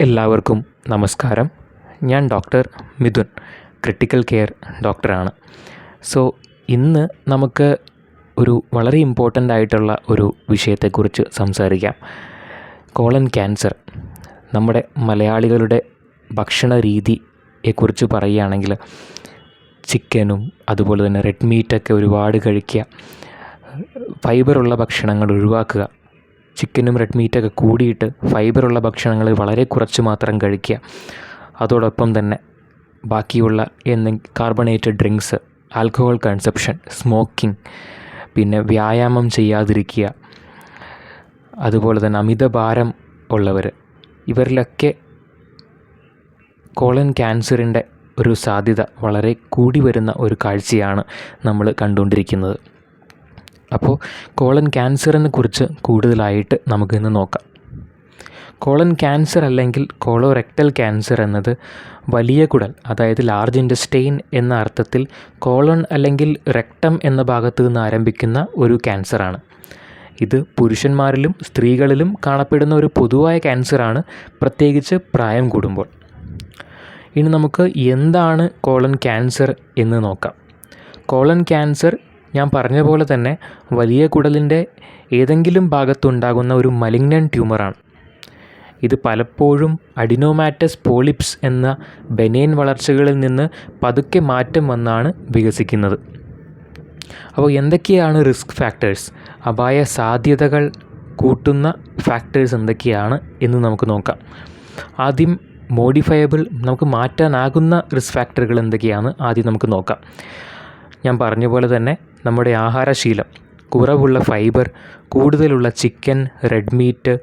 എല്ലാവർക്കും നമസ്കാരം. ഞാൻ ഡോക്ടർ മിഥുൻ ക്രിട്ടിക്കൽ കെയർ ഡോക്ടറാണ്. സോ ഇന്ന് നമുക്ക് ഒരു വളരെ ഇമ്പോർട്ടന്റ് ആയിട്ടുള്ള ഒരു വിഷയത്തെക്കുറിച്ച് സംസാരിക്കാം. Colon cancer. നമ്മുടെ മലയാളികളുടെ ഭക്ഷണ രീതിയെക്കുറിച്ച് പറയുകയാണെങ്കിൽ ചിക്കനും അതുപോലെ തന്നെ റെഡ് മീറ്റൊക്കെ ഒരുപാട് കഴിക്കുക ഫൈബറുള്ള ഭക്ഷണങ്ങൾ ഒഴിവാക്കുക ചിക്കനും റെഡ് മീറ്റൊക്കെ കൂടിയിട്ട് ഫൈബറുള്ള ഭക്ഷണങ്ങൾ വളരെ കുറച്ച് മാത്രം കഴിക്കുക. അതോടൊപ്പം തന്നെ ബാക്കിയുള്ള എന്തെങ്കിലും carbonated drinks alcohol consumption smoking പിന്നെ വ്യായാമം ചെയ്യാതിരിക്കുക. അതുപോലെ തന്നെ അമിതഭാരം ഉള്ളവർ ഇവരിലൊക്കെ കോളൻ ക്യാൻസറിന്റെ ഒരു സാധ്യത വളരെ കൂടി വരുന്ന ഒരു കാഴ്ചയാണ് നമ്മൾ കണ്ടുകൊണ്ടിരിക്കുന്നത്. അപ്പോൾ കോളൻ ക്യാൻസറിനെ കുറിച്ച് കൂടുതലായിട്ട് നമുക്കിന്ന് നോക്കാം. കോളൻ ക്യാൻസർ അല്ലെങ്കിൽ കോളോറെക്ടൽ ക്യാൻസർ എന്നത് വലിയ കുടൽ അതായത് ലാർജ് ഇൻഡസ്റ്റെയിൻ എന്ന അർത്ഥത്തിൽ കോളൺ അല്ലെങ്കിൽ റെക്ടം എന്ന ഭാഗത്തു നിന്ന് ആരംഭിക്കുന്ന ഒരു ക്യാൻസറാണ് ഇത് പുരുഷന്മാരിലും സ്ത്രീകളിലും കാണപ്പെടുന്ന ഒരു പൊതുവായ ക്യാൻസറാണ് പ്രത്യേകിച്ച് പ്രായം കൂടുമ്പോൾ. ഇനി നമുക്ക് എന്താണ് കോളൻ ക്യാൻസർ എന്ന് നോക്കാം. കോളൻ ക്യാൻസർ ഞാൻ പറഞ്ഞ പോലെ തന്നെ വലിയ കുടലിന്റെ ഏതെങ്കിലും ഭാഗത്തുണ്ടാകുന്ന ഒരു മലിഗ്നൻ ട്യൂമറാണ്. ഇത് പലപ്പോഴും അഡിനോമാറ്റസ് പോളിപ്സ് എന്ന ബെനൈൻ വളർച്ചകളിൽ നിന്ന് പതുക്കെ മാറ്റം വന്നാണ് വികസിക്കുന്നത്. അപ്പോൾ എന്തൊക്കെയാണ് റിസ്ക് ഫാക്ടേഴ്സ്? അപായ സാധ്യതകൾ കൂട്ടുന്ന ഫാക്ടേഴ്സ് എന്തൊക്കെയാണ് എന്ന് നമുക്ക് നോക്കാം. ആദ്യം മോഡിഫയബിൾ നമുക്ക് മാറ്റാനാകുന്ന റിസ്ക് ഫാക്ടറുകൾ എന്തൊക്കെയാണ്? ആദ്യം നമുക്ക് നോക്കാം. ഞാൻ പറഞ്ഞ പോലെ തന്നെ നമ്മുടെ ആഹാരശീലം. കുറവുള്ള ഫൈബർ കൂടുതലുള്ള ചിക്കൻ റെഡ് മീറ്റ്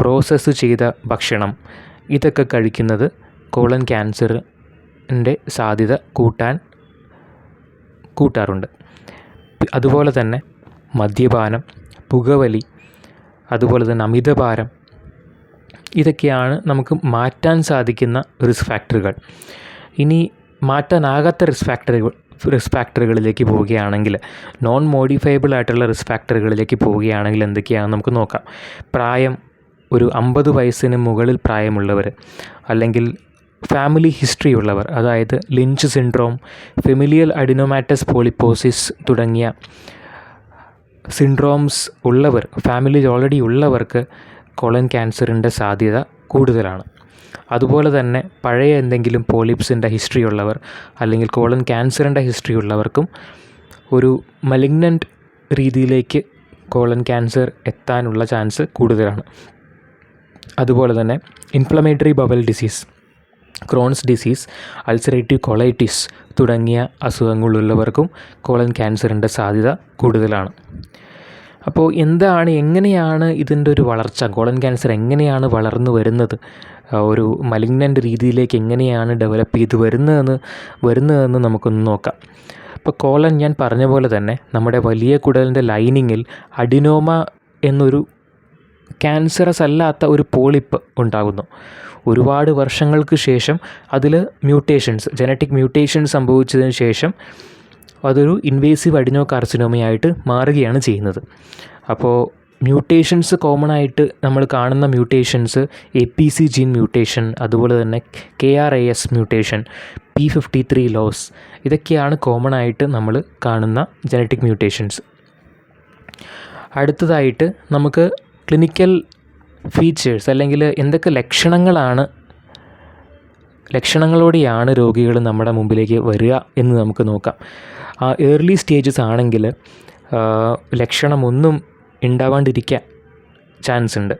പ്രോസസ്സ് ചെയ്ത ഭക്ഷണം ഇതൊക്കെ കഴിക്കുന്നത് കോളൻ ക്യാൻസറിന്റെ സാധ്യത കൂട്ടാൻ കൂട്ടാറുണ്ട്. അതുപോലെ തന്നെ മദ്യപാനം പുകവലി അതുപോലെ തന്നെ അമിതഭാരം ഇതൊക്കെയാണ് നമുക്ക് മാറ്റാൻ സാധിക്കുന്ന റിസ്ക് ഫാക്ടറുകൾ ഇനി മാറ്റാനാകാത്ത റിസ്ക് ഫാക്ടറുകൾ റിസ്ക് ഫാക്ടറുകളിലേക്ക് പോവുകയാണെങ്കിൽ നോൺ മോഡിഫയബിൾ ആയിട്ടുള്ള റിസ്ക് ഫാക്ടറുകളിലേക്ക് പോവുകയാണെങ്കിൽ എന്തൊക്കെയാണെന്ന് നമുക്ക് നോക്കാം. പ്രായം ഒരു അമ്പത് വയസ്സിന് മുകളിൽ പ്രായമുള്ളവർ അല്ലെങ്കിൽ ഫാമിലി ഹിസ്റ്ററി ഉള്ളവർ അതായത് Lynch syndrome familial adenomatous polyposis തുടങ്ങിയ സിൻഡ്രോംസ് ഉള്ളവർ ഫാമിലിയിൽ ഓൾറെഡി ഉള്ളവർക്ക് കൊളൻ ക്യാൻസറിന്റെ സാധ്യത കൂടുതലാണ്. അതുപോലെ തന്നെ പഴയ എന്തെങ്കിലും പോളിപ്സിന്റെ ഹിസ്റ്ററി ഉള്ളവർ അല്ലെങ്കിൽ കോളൻ ക്യാൻസറിന്റെ ഹിസ്റ്ററി ഉള്ളവർക്കും ഒരു മലിഗ്നന്റ് രീതിയിലേക്ക് കോളൻ ക്യാൻസർ എത്താനുള്ള ചാൻസ് കൂടുതലാണ്. അതുപോലെ തന്നെ inflammatory bowel disease Crohn's disease ulcerative colitis തുടങ്ങിയ അസുഖങ്ങളുള്ളവർക്കും കോളൻ ക്യാൻസറിന്റെ സാധ്യത കൂടുതലാണ്. അപ്പോൾ എന്താണ് എങ്ങനെയാണ് ഇതിന്റെ ഒരു വളർച്ച? കോളൻ ക്യാൻസർ എങ്ങനെയാണ് വളർന്നു വരുന്നത്? ഒരു മലിഗ്നന്റ് രീതിയിലേക്ക് എങ്ങനെയാണ് ഡെവലപ്പ് ചെയ്ത് വരുന്നതെന്ന് വരുന്നതെന്ന് നമുക്കൊന്ന് നോക്കാം. ഇപ്പോൾ കോളൻ ഞാൻ പറഞ്ഞ പോലെ തന്നെ നമ്മുടെ വലിയ കുടലിന്റെ ലൈനിങ്ങിൽ അഡിനോമ എന്നൊരു ക്യാൻസറസ് അല്ലാത്ത ഒരു പോളിപ്പ് ഉണ്ടാകുന്നു. ഒരുപാട് വർഷങ്ങൾക്ക് ശേഷം അതിൽ മ്യൂട്ടേഷൻസ് ജനറ്റിക് മ്യൂട്ടേഷൻ സംഭവിച്ചതിന് ശേഷം അതൊരു ഇൻവേസീവ് അഡിനോ കാർസിനോമയായിട്ട് മാറുകയാണ് ചെയ്യുന്നത്. അപ്പോൾ മ്യൂട്ടേഷൻസ് കോമൺ ആയിട്ട് നമ്മൾ കാണുന്ന mutations A P C gene mutation അതുപോലെ തന്നെ K R A S mutation P fifty three loss ഇതൊക്കെയാണ് കോമൺ ആയിട്ട് നമ്മൾ കാണുന്ന ജനറ്റിക് മ്യൂട്ടേഷൻസ് അടുത്തതായിട്ട് നമുക്ക് ക്ലിനിക്കൽ ഫീച്ചേഴ്സ് അല്ലെങ്കിൽ എന്തൊക്കെ ലക്ഷണങ്ങളാണ് ലക്ഷണങ്ങളോടെയാണ് രോഗികൾ നമ്മുടെ മുമ്പിലേക്ക് വരിക എന്ന് നമുക്ക് നോക്കാം. ആ ഏർലി സ്റ്റേജസ് ആണെങ്കിൽ ലക്ഷണമൊന്നും ഉണ്ടാവാണ്ടിരിക്കാൻ ചാൻസ് ഉണ്ട്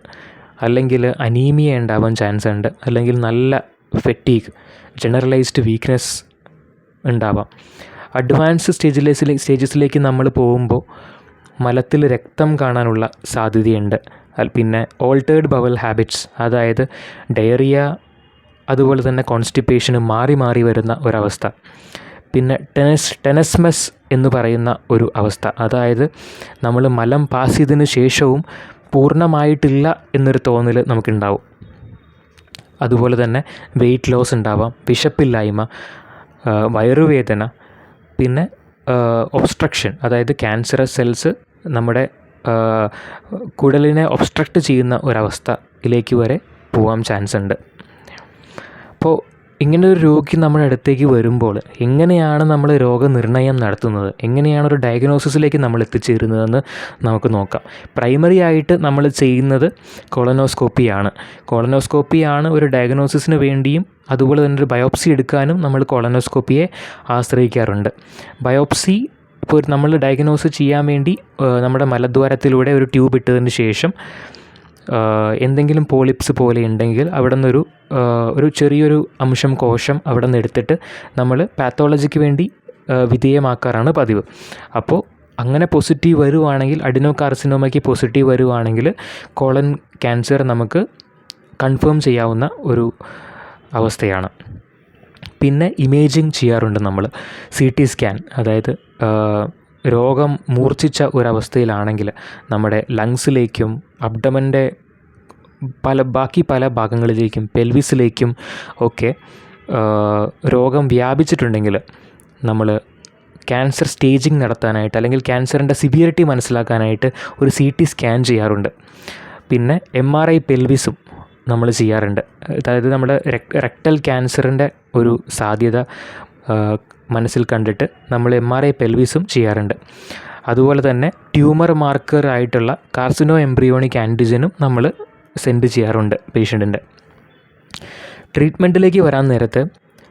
അല്ലെങ്കിൽ അനീമിയ ഉണ്ടാവാൻ ചാൻസ് ഉണ്ട് അല്ലെങ്കിൽ നല്ല ഫെറ്റീഗ് ജനറലൈസ്ഡ് വീക്ക്നെസ് ഉണ്ടാവാം. അഡ്വാൻസ് സ്റ്റേജിലേക്ക് സ്റ്റേജസിലേക്ക് നമ്മൾ പോകുമ്പോൾ മലത്തിൽ രക്തം കാണാനുള്ള സാധ്യതയുണ്ട്. പിന്നെ ഓൾട്ടേഡ് ബവൽ ഹാബിറ്റ്സ് അതായത് ഡയറിയ അതുപോലെ തന്നെ കോൺസ്റ്റിപ്പേഷന് മാറി മാറി വരുന്ന ഒരവസ്ഥ. പിന്നെ ടെനസ് ടെനസ്മസ് എന്ന് പറയുന്ന ഒരു അവസ്ഥ. അതായത് നമ്മൾ മലം പാസ് ചെയ്തതിന് ശേഷവും പൂർണമായിട്ടില്ല എന്നൊരു തോന്നൽ നമുക്കുണ്ടാവും. അതുപോലെ തന്നെ വെയിറ്റ് ലോസ് ഉണ്ടാവാം വിശപ്പില്ലായ്മ വയറുവേദന പിന്നെ ഒബ്സ്ട്രക്ഷൻ അതായത് ക്യാൻസറസ് സെൽസ് നമ്മുടെ കുടലിനെ ഒബ്സ്ട്രക്റ്റ് ചെയ്യുന്ന ഒരവസ്ഥയിലേക്ക് വരെ പോകാൻ ചാൻസ് ഉണ്ട്. അപ്പോൾ ഇങ്ങനെ ഒരു രോഗി നമ്മുടെ അടുത്തേക്ക് വരുമ്പോൾ എങ്ങനെയാണ് നമ്മൾ രോഗനിർണയം നടത്തുന്നത്? എങ്ങനെയാണ് ഒരു ഡയഗ്നോസിസിലേക്ക് നമ്മൾ എത്തിച്ചേരുന്നതെന്ന് നമുക്ക് നോക്കാം. പ്രൈമറി ആയിട്ട് നമ്മൾ ചെയ്യുന്നത് കൊളനോസ്കോപ്പിയാണ് കൊളനോസ്കോപ്പിയാണ് ഒരു ഡയഗ്നോസിസിന് വേണ്ടിയും അതുപോലെ തന്നെ ഒരു ബയോപ്സി എടുക്കാനും നമ്മൾ കൊളനോസ്കോപ്പിയെ ആശ്രയിക്കാറുണ്ട്. ബയോപ്സി ഇപ്പോൾ നമ്മൾ ഡയഗ്നോസ് ചെയ്യാൻ വേണ്ടി നമ്മുടെ മലദ്വാരത്തിലൂടെ ഒരു ട്യൂബ് ഇട്ടതിന് ശേഷം എന്തെങ്കിലും പോളിപ്സ് പോലെ ഉണ്ടെങ്കിൽ അവിടെ നിന്നൊരു ഒരു ചെറിയൊരു അംശം കോശം അവിടെ നിന്ന് എടുത്തിട്ട് നമ്മൾ പാത്തോളജിക്ക് വേണ്ടി വിധേയമാക്കാറാണ് പതിവ്. അപ്പോൾ അങ്ങനെ പോസിറ്റീവ് വരുവാണെങ്കിൽ അഡിനോ കാർസിനോമയ്ക്ക് പോസിറ്റീവ് വരുവാണെങ്കിൽ കോളൻ ക്യാൻസർ നമുക്ക് കൺഫേം ചെയ്യാവുന്ന ഒരു അവസ്ഥയാണ്. പിന്നെ ഇമേജിങ് ചെയ്യാറുണ്ട് നമ്മൾ. സി ടി സ്കാൻ അതായത് രോഗം മൂർച്ഛിച്ച ഒരവസ്ഥയിലാണെങ്കിൽ നമ്മുടെ ലങ്സിലേക്കും അബ്ഡമന്റെ പല ബാക്കി പല ഭാഗങ്ങളിലേക്കും പെൽവിസിലേക്കും ഒക്കെ രോഗം വ്യാപിച്ചിട്ടുണ്ടെങ്കിൽ നമ്മൾ ക്യാൻസർ സ്റ്റേജിങ് നടത്താനായിട്ട് അല്ലെങ്കിൽ ക്യാൻസറിന്റെ സിവിയറിറ്റി മനസ്സിലാക്കാനായിട്ട് ഒരു സി ടി സ്കാൻ ചെയ്യാറുണ്ട്. പിന്നെ എം ആർ ഐ പെൽവിസും നമ്മൾ ചെയ്യാറുണ്ട്. അതായത് നമ്മുടെ റെക്ടൽ ക്യാൻസറിന്റെ ഒരു സാധ്യത മനസ്സിൽ കണ്ടിട്ട് നമ്മൾ എം ആർ ഐ പെൽവിസും ചെയ്യാറുണ്ട്. അതുപോലെ തന്നെ ട്യൂമർ മാർക്കർ ആയിട്ടുള്ള കാർസിനോ എംബ്രിയോണിക് ആന്റിജനും നമ്മൾ സെൻഡ് ചെയ്യാറുണ്ട് പേഷ്യന്റിന്റെ ട്രീറ്റ്മെന്റിലേക്ക് വരാൻ നേരത്ത്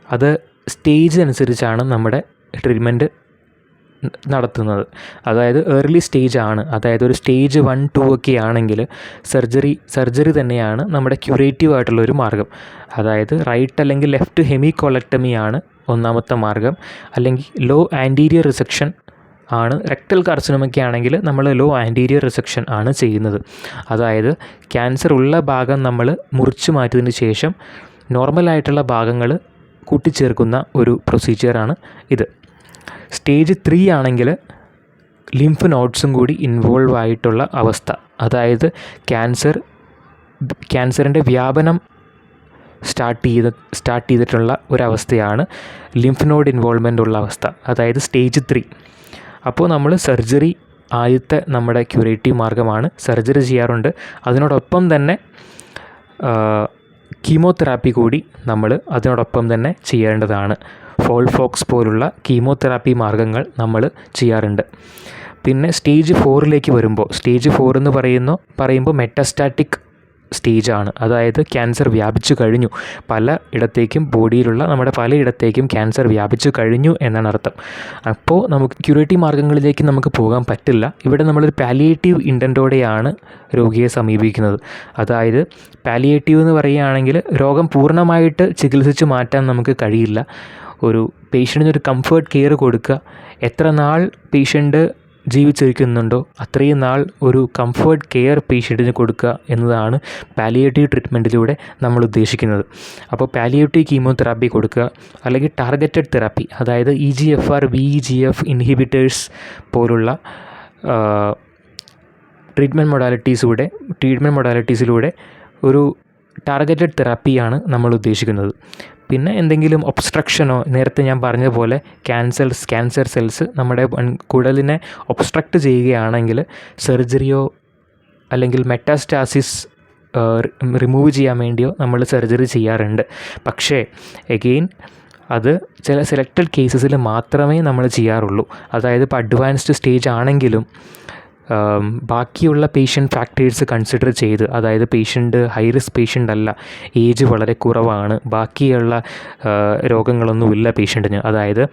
അത് സ്റ്റേജ് അനുസരിച്ചാണ് നമ്മുടെ ട്രീറ്റ്മെന്റ് നടത്തുന്നത്. അതായത് ഏർലി സ്റ്റേജ് ആണ്. അതായത് ഒരു സ്റ്റേജ് വൺ ടു ഒക്കെ ആണെങ്കിൽ സർജറി സർജറി തന്നെയാണ് നമ്മുടെ ക്യൂറേറ്റീവ് ആയിട്ടുള്ള ഒരു മാർഗം. അതായത് റൈറ്റ് അല്ലെങ്കിൽ ലെഫ്റ്റ് ഹെമി കൊളക്ടമി ആണ് ഒന്നാമത്തെ മാർഗം. അല്ലെങ്കിൽ ലോ ആന്റീരിയർ റിസെക്ഷൻ ആണ്. റെക്ടൽ കാർസിനുമൊക്കെ ആണെങ്കിൽ നമ്മൾ ലോ ആന്റീരിയർ റിസെക്ഷൻ ആണ് ചെയ്യുന്നത്. അതായത് ക്യാൻസർ ഉള്ള ഭാഗം നമ്മൾ മുറിച്ചു മാറ്റിയതിന് ശേഷം നോർമലായിട്ടുള്ള ഭാഗങ്ങൾ കൂട്ടിച്ചേർക്കുന്ന ഒരു പ്രൊസീജിയറാണ് ഇത്. സ്റ്റേജ് ത്രീ ആണെങ്കിൽ ലിംഫ് നോട്ട്സും കൂടി ഇൻവോൾവ് ആയിട്ടുള്ള അവസ്ഥ. അതായത് ക്യാൻസർ ക്യാൻസറിന്റെ വ്യാപനം സ്റ്റാർട്ട് ചെയ്ത് സ്റ്റാർട്ട് ചെയ്തിട്ടുള്ള ഒരവസ്ഥയാണ് ലിംഫ് നോഡ് ഇൻവോൾവ്മെന്റ് ഉള്ള അവസ്ഥ. അതായത് സ്റ്റേജ് ത്രീ അപ്പോൾ നമ്മൾ സർജറി ആദ്യത്തെ നമ്മുടെ ക്യൂറേറ്റീവ് മാർഗമാണ് സർജറി ചെയ്യാറുണ്ട്. അതിനോടൊപ്പം തന്നെ കീമോതെറാപ്പി കൂടി നമ്മൾ അതിനോടൊപ്പം തന്നെ ചെയ്യേണ്ടതാണ്. ഫോൾഫോക്സ് പോലുള്ള കീമോതെറാപ്പി മാർഗങ്ങൾ നമ്മൾ ചെയ്യാറുണ്ട്. പിന്നെ സ്റ്റേജ് ഫോറിലേക്ക് വരുമ്പോൾ സ്റ്റേജ് ഫോർ എന്ന് പറയുന്നു പറയുമ്പോൾ മെറ്റസ്റ്റാറ്റിക് സ്റ്റേജാണ്. അതായത് ക്യാൻസർ വ്യാപിച്ചു കഴിഞ്ഞു. പല ഇടത്തേക്കും ബോഡിയിലുള്ള നമ്മുടെ പലയിടത്തേക്കും ക്യാൻസർ വ്യാപിച്ചു കഴിഞ്ഞു എന്നാണ് അർത്ഥം. അപ്പോൾ നമുക്ക് ക്യൂറേറ്റീവ് മാർഗങ്ങളിലേക്ക് നമുക്ക് പോകാൻ പറ്റില്ല. ഇവിടെ നമ്മളൊരു പാലിയേറ്റീവ് ഇന്റന്റോടെയാണ് രോഗിയെ സമീപിക്കുന്നത്. അതായത് പാലിയേറ്റീവ് എന്ന് പറയുകയാണെങ്കിൽ രോഗം പൂർണമായിട്ട് ചികിത്സിച്ച് മാറ്റാൻ നമുക്ക് കഴിയില്ല. ഒരു പേഷ്യന്റിന് ഒരു കംഫേർട്ട് കെയർ കൊടുക്കുക. എത്ര നാൾ പേഷ്യന്റ് ജീവിച്ചിരിക്കുന്നുണ്ടോ അത്രയും നാൾ ഒരു കംഫേർട്ട് കെയർ പേഷ്യന്റിന് കൊടുക്കുക എന്നതാണ് പാലിയേറ്റീവ് ട്രീറ്റ്മെന്റിലൂടെ നമ്മൾ ഉദ്ദേശിക്കുന്നത്. അപ്പോൾ പാലിയേറ്റീവ് കീമോതെറാപ്പി കൊടുക്കുക അല്ലെങ്കിൽ ടാർഗറ്റഡ് തെറാപ്പി അതായത് E G F R V G F inhibitors പോലുള്ള ട്രീറ്റ്മെന്റ് മൊഡാലിറ്റീസിലൂടെ ട്രീറ്റ്മെന്റ് മൊഡാലിറ്റീസിലൂടെ ഒരു ടാർഗറ്റഡ് തെറാപ്പിയാണ് നമ്മൾ ഉദ്ദേശിക്കുന്നത്. പിന്നെ എന്തെങ്കിലും ഒബ്സ്ട്രക്ഷനോ നേരത്തെ ഞാൻ പറഞ്ഞതുപോലെ പോലെ ക്യാൻസൽസ് ക്യാൻസർ സെൽസ് നമ്മുടെ കുടലിനെ ഒബ്സ്ട്രക്റ്റ് ചെയ്യുകയാണെങ്കിൽ സർജറിയോ അല്ലെങ്കിൽ മെറ്റാസ്റ്റാസിസ് റിമൂവ് ചെയ്യാൻ വേണ്ടിയോ നമ്മൾ സർജറി ചെയ്യാറുണ്ട്. പക്ഷേ എഗെയിൻ അത് ചില സെലക്റ്റഡ് കേസസിൽ മാത്രമേ നമ്മൾ ചെയ്യാറുള്ളൂ. അതായത് ഇപ്പോൾ അഡ്വാൻസ്ഡ് സ്റ്റേജ് ആണെങ്കിലും ബാക്കിയുള്ള പേഷ്യന്റ് ഫാക്ടേഴ്സ് കൺസിഡർ ചെയ്ത് അതായത് പേഷ്യന്റ് ഹൈ റിസ്ക് പേഷ്യന്റ് അല്ല ഏജ് വളരെ കുറവാണ് ബാക്കിയുള്ള രോഗങ്ങളൊന്നുമില്ല പേഷ്യന്റിന് അതായത്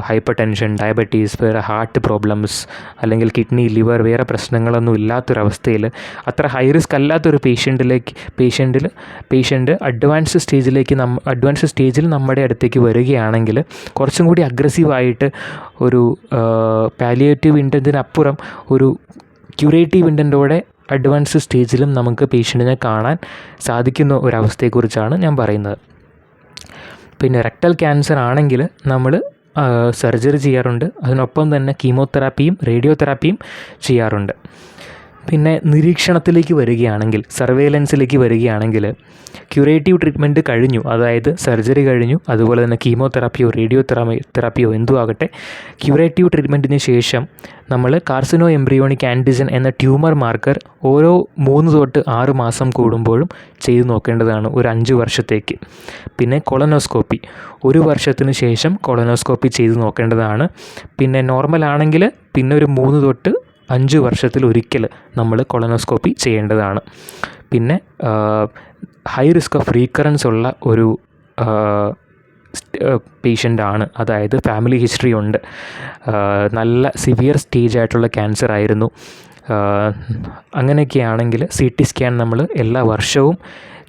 ഹൈപ്പർ ടെൻഷൻ ഡയബറ്റീസ് വേറെ ഹാർട്ട് പ്രോബ്ലംസ് അല്ലെങ്കിൽ കിഡ്നി ലിവർ വേറെ പ്രശ്നങ്ങളൊന്നും ഇല്ലാത്തൊരവസ്ഥയിൽ അത്ര ഹൈ റിസ്ക് അല്ലാത്തൊരു പേഷ്യന്റിലേക്ക് പേഷ്യന്റിൽ പേഷ്യന്റ് അഡ്വാൻസ് സ്റ്റേജിലേക്ക് നം അഡ്വാൻസ് സ്റ്റേജിൽ നമ്മുടെ അടുത്തേക്ക് വരികയാണെങ്കിൽ കുറച്ചും കൂടി അഗ്രസീവായിട്ട് ഒരു പാലിയേറ്റീവ് ഇന്റന്റിനപ്പുറം ഒരു ക്യൂറേറ്റീവ് ഇന്റന്റോടെ അഡ്വാൻസ് സ്റ്റേജിലും നമുക്ക് പേഷ്യന്റിനെ കാണാൻ സാധിക്കുന്ന ഒരവസ്ഥയെക്കുറിച്ചാണ് ഞാൻ പറയുന്നത്. പിന്നെ റെക്ടൽ ക്യാൻസർ ആണെങ്കിൽ നമ്മൾ സർജറി ചെയ്യാറുണ്ട്. അതിനൊപ്പം തന്നെ കീമോതെറാപ്പിയും റേഡിയോതെറാപ്പിയും ചെയ്യാറുണ്ട്. പിന്നെ നിരീക്ഷണത്തിലേക്ക് വരികയാണെങ്കിൽ സർവേലൻസിലേക്ക് വരികയാണെങ്കിൽ ക്യൂറേറ്റീവ് ട്രീറ്റ്മെന്റ് കഴിഞ്ഞു. അതായത് സർജറി കഴിഞ്ഞു. അതുപോലെ തന്നെ കീമോതെറാപ്പിയോ റേഡിയോ തെറാപ്പിയോ എന്തു ആകട്ടെ ക്യൂറേറ്റീവ് ട്രീറ്റ്മെന്റിന് ശേഷം നമ്മൾ കാർസിനോ എംബ്രിയോണിക് ആന്റിജൻ എന്ന ട്യൂമർ മാർക്കർ ഓരോ മൂന്ന് തൊട്ട് ആറ് മാസം കൂടുമ്പോഴും ചെയ്തു നോക്കേണ്ടതാണ് ഒരു അഞ്ച് വർഷത്തേക്ക്. പിന്നെ കൊളനോസ്കോപ്പി ഒരു വർഷത്തിന് ശേഷം കൊളനോസ്കോപ്പി ചെയ്തു നോക്കേണ്ടതാണ്. പിന്നെ നോർമൽ ആണെങ്കിൽ പിന്നെ ഒരു മൂന്ന് തൊട്ട് അഞ്ച് വർഷത്തിൽ ഒരിക്കൽ നമ്മൾ കൊളനോസ്കോപ്പി ചെയ്യേണ്ടതാണ്. പിന്നെ ഹൈ റിസ്ക് ഓഫ് റീക്കറൻസ് ഉള്ള ഒരു പേഷ്യന്റ് ആണ്. അതായത് ഫാമിലി ഹിസ്റ്ററി ഉണ്ട്. നല്ല സിവിയർ സ്റ്റേജ് ആയിട്ടുള്ള ക്യാൻസർ ആയിരുന്നു. അങ്ങനെയൊക്കെയാണെങ്കിൽ സി ടി സ്കാൻ നമ്മൾ എല്ലാ വർഷവും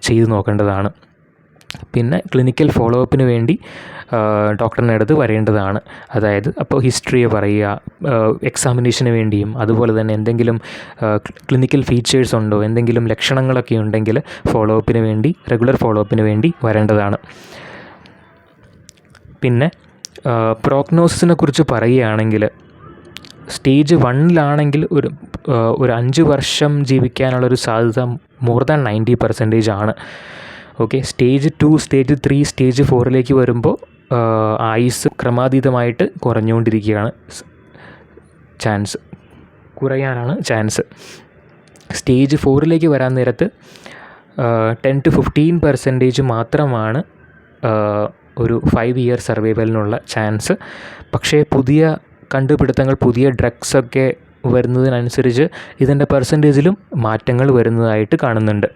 ചെയ്തു നോക്കേണ്ടതാണ്. പിന്നെ ക്ലിനിക്കൽ ഫോളോ അപ്പിന് വേണ്ടി ഡോക്ടറിന്റെ അടുത്ത് വരേണ്ടതാണ്. അതായത് അപ്പോൾ ഹിസ്റ്ററിയെ പറയുക എക്സാമിനേഷന് വേണ്ടിയും അതുപോലെ തന്നെ എന്തെങ്കിലും ക്ലിനിക്കൽ ഫീച്ചേഴ്സ് ഉണ്ടോ എന്തെങ്കിലും ലക്ഷണങ്ങളൊക്കെ ഉണ്ടെങ്കിൽ ഫോളോ അപ്പിന് വേണ്ടി റെഗുലർ ഫോളോ അപ്പിന് വേണ്ടി വരേണ്ടതാണ്. പിന്നെ പ്രോഗ്നോസിസിനെ കുറിച്ച് പറയുകയാണെങ്കിൽ സ്റ്റേജ് വണ്ണിലാണെങ്കിൽ ഒരു ഒരു അഞ്ച് വർഷം ജീവിക്കാനുള്ളൊരു സാധ്യത മോർ ദാൻ നയന്റി പെർസെന്റേജ് ആണ്. Okay stage two stage three stage ഫോറിലേക്ക് വരുമ്പോൾ ആയുസ് ക്രമാതീതമായിട്ട് കുറഞ്ഞുകൊണ്ടിരിക്കുകയാണ്. ചാൻസ് കുറയാനാണ് ചാൻസ് സ്റ്റേജ് ഫോറിലേക്ക് വരാൻ നേരത്ത് ടെൻ ടു ഫിഫ്റ്റീൻ പെർസെന്റേജ് മാത്രമാണ് ഒരു ഫൈവ് ഇയർ സർവൈവലിനുള്ള ചാൻസ് പക്ഷേ പുതിയ കണ്ടുപിടുത്തങ്ങൾ പുതിയ ഡ്രഗ്സൊക്കെ വരുന്നതിനനുസരിച്ച് ഇതിന്റെ പെർസെന്റേജിലും മാറ്റങ്ങൾ വരുന്നതായിട്ട് കാണുന്നുണ്ട്.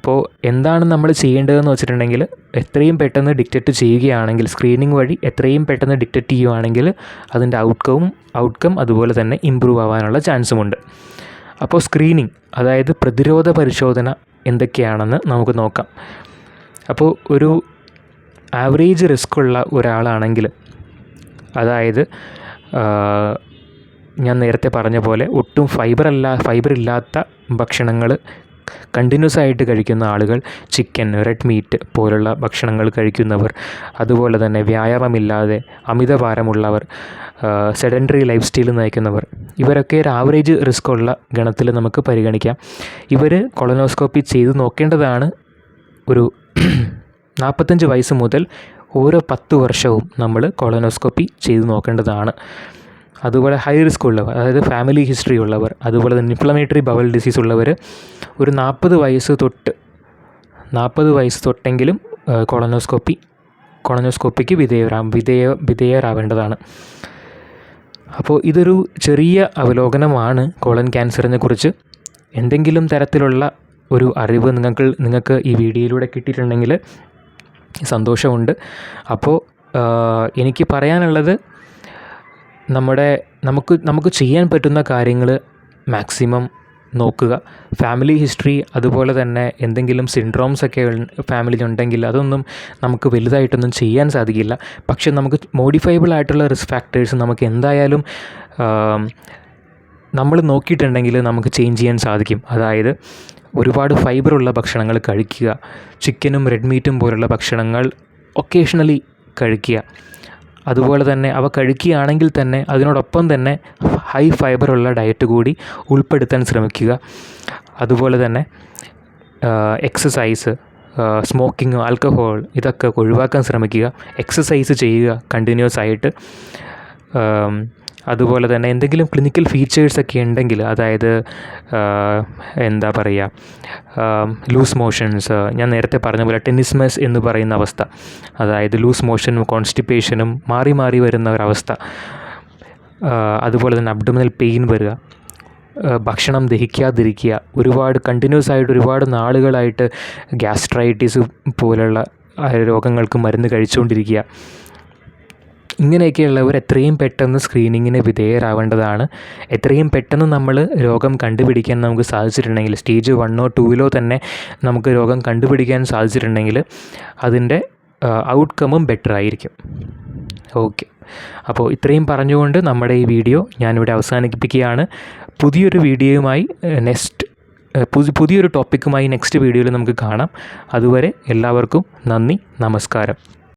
അപ്പോൾ എന്താണ് നമ്മൾ ചെയ്യേണ്ടതെന്ന് വെച്ചിട്ടുണ്ടെങ്കിൽ എത്രയും പെട്ടെന്ന് ഡിറ്റക്റ്റ് ചെയ്യുകയാണെങ്കിൽ സ്ക്രീനിങ് വഴി എത്രയും പെട്ടെന്ന് ഡിറ്റക്റ്റ് ചെയ്യുകയാണെങ്കിൽ അതിന്റെ ഔട്ട്കവും ഔട്ട്കം അതുപോലെ തന്നെ ഇമ്പ്രൂവ് ആവാനുള്ള ചാൻസുമുണ്ട് അപ്പോൾ സ്ക്രീനിങ് അതായത് പ്രതിരോധ പരിശോധന എന്തൊക്കെയാണെന്ന് നമുക്ക് നോക്കാം. അപ്പോൾ ഒരു ആവറേജ് റിസ്ക് ഉള്ള ഒരാളാണെങ്കിൽ അതായത് ഞാൻ നേരത്തെ പറഞ്ഞ പോലെ ഒട്ടും ഫൈബർ അല്ല ഫൈബർ ഇല്ലാത്ത ഭക്ഷണങ്ങൾ കണ്ടിന്യൂസ് ആയിട്ട് കഴിക്കുന്ന ആളുകൾ ചിക്കൻ റെഡ് മീറ്റ് പോലുള്ള ഭക്ഷണങ്ങൾ കഴിക്കുന്നവർ അതുപോലെ തന്നെ വ്യായാമമില്ലാതെ അമിതഭാരമുള്ളവർ സെഡന്ററി ലൈഫ് സ്റ്റൈൽ നയിക്കുന്നവർ ഇവരൊക്കെ ഒരു ആവറേജ് റിസ്ക് ഉള്ള ഗണത്തിൽ നമുക്ക് പരിഗണിക്കാം. ഇവർ കൊളനോസ്കോപ്പി ചെയ്ത് നോക്കേണ്ടതാണ് ഒരു നാൽപ്പത്തഞ്ച് വയസ്സ് മുതൽ ഓരോ പത്ത് വർഷവും നമ്മൾ കൊളനോസ്കോപ്പി ചെയ്ത് നോക്കേണ്ടതാണ്. അതുപോലെ ഹൈ റിസ്ക് ഉള്ളവർ അതായത് ഫാമിലി ഹിസ്റ്ററി ഉള്ളവർ അതുപോലെ തന്നെ ഇൻഫ്ലമേറ്ററി ബവൽ ഡിസീസ് ഉള്ളവർ ഒരു നാൽപ്പത് വയസ്സ് തൊട്ട് നാൽപ്പത് വയസ്സ് തൊട്ടെങ്കിലും കൊളനോസ്കോപ്പി കൊളനോസ്കോപ്പിക്ക് വിധേയരാ വിധേയ വിധേയരാവേണ്ടതാണ്. അപ്പോൾ ഇതൊരു ചെറിയ അവലോകനമാണ് കോളൻ ക്യാൻസറിനെ കുറിച്ച്. എന്തെങ്കിലും തരത്തിലുള്ള ഒരു അറിവ് നിങ്ങൾക്ക് നിങ്ങൾക്ക് ഈ വീഡിയോയിലൂടെ കിട്ടിയിട്ടുണ്ടെങ്കിൽ സന്തോഷമുണ്ട്. അപ്പോൾ എനിക്ക് പറയാനുള്ളത് നമ്മുടെ നമുക്ക് നമുക്ക് ചെയ്യാൻ പറ്റുന്ന കാര്യങ്ങൾ മാക്സിമം നോക്കുക. ഫാമിലി ഹിസ്റ്ററി അതുപോലെ തന്നെ എന്തെങ്കിലും സിൻഡ്രോംസ് ഒക്കെ ഫാമിലിയിൽ ഉണ്ടെങ്കിൽ അതൊന്നും നമുക്ക് വലുതായിട്ടൊന്നും ചെയ്യാൻ സാധിക്കില്ല. പക്ഷെ നമുക്ക് മോഡിഫൈബിൾ ആയിട്ടുള്ള റിസ്ക് ഫാക്ടേഴ്സ് നമുക്ക് എന്തായാലും നമ്മൾ നോക്കിയിട്ടുണ്ടെങ്കിൽ നമുക്ക് ചേഞ്ച് ചെയ്യാൻ സാധിക്കും. അതായത് ഒരുപാട് ഫൈബറുള്ള ഭക്ഷണങ്ങൾ കഴിക്കുക. ചിക്കനും റെഡ് മീറ്റും പോലുള്ള ഭക്ഷണങ്ങൾ ഒക്കേഷണലി കഴിക്കുക. അതുപോലെ തന്നെ അവ കഴിക്കുകയാണെങ്കിൽ തന്നെ അതിനോടൊപ്പം തന്നെ ഹൈ ഫൈബറുള്ള ഡയറ്റ് കൂടി ഉൾപ്പെടുത്താൻ ശ്രമിക്കുക. അതുപോലെ തന്നെ എക്സസൈസ് സ്മോക്കിംഗ് ആൽക്കഹോൾ ഇതൊക്കെ ഒഴിവാക്കാൻ ശ്രമിക്കുക. എക്സസൈസ് ചെയ്യുക കണ്ടിന്യൂസ് ആയിട്ട്. അതുപോലെ തന്നെ എന്തെങ്കിലും ക്ലിനിക്കൽ ഫീച്ചേഴ്സൊക്കെ ഉണ്ടെങ്കിൽ അതായത് എന്താ പറയുക ലൂസ് മോഷൻസ് ഞാൻ നേരത്തെ പറഞ്ഞ പോലെ ടെന്നിസ്മസ് എന്ന് പറയുന്ന അവസ്ഥ അതായത് ലൂസ് മോഷനും കോൺസ്റ്റിപ്പേഷനും മാറി മാറി വരുന്ന ഒരവസ്ഥ അതുപോലെ തന്നെ അബ്ഡമിനൽ പെയിൻ വരിക ഭക്ഷണം ദഹിക്കാതിരിക്കുക ഒരുപാട് കണ്ടിന്യൂസ് ആയിട്ട് ഒരുപാട് നാളുകളായിട്ട് ഗ്യാസ്ട്രൈറ്റിസ് പോലുള്ള രോഗങ്ങൾക്ക് മരുന്ന് കഴിച്ചുകൊണ്ടിരിക്കുക ഇങ്ങനെയൊക്കെയുള്ളവർ എത്രയും പെട്ടെന്ന് സ്ക്രീനിങ്ങിന് വിധേയരാവേണ്ടതാണ്. എത്രയും പെട്ടെന്ന് നമ്മൾ രോഗം കണ്ടുപിടിക്കാൻ നമുക്ക് സാധിച്ചിട്ടുണ്ടെങ്കിൽ സ്റ്റേജ് വണ്ണോ ടൂവിലോ തന്നെ നമുക്ക് രോഗം കണ്ടുപിടിക്കാൻ സാധിച്ചിട്ടുണ്ടെങ്കിൽ അതിന്റെ ഔട്ട്കമും ബെറ്റർ ആയിരിക്കും. ഓക്കെ അപ്പോൾ ഇത്രയും പറഞ്ഞുകൊണ്ട് നമ്മുടെ ഈ വീഡിയോ ഞാനിവിടെ അവസാനിപ്പിക്കുകയാണ്. പുതിയൊരു വീഡിയോയുമായി നെക്സ്റ്റ് പുതിയൊരു ടോപ്പിക്കുമായി നെക്സ്റ്റ് വീഡിയോയിൽ നമുക്ക് കാണാം. അതുവരെ എല്ലാവർക്കും നന്ദി നമസ്കാരം.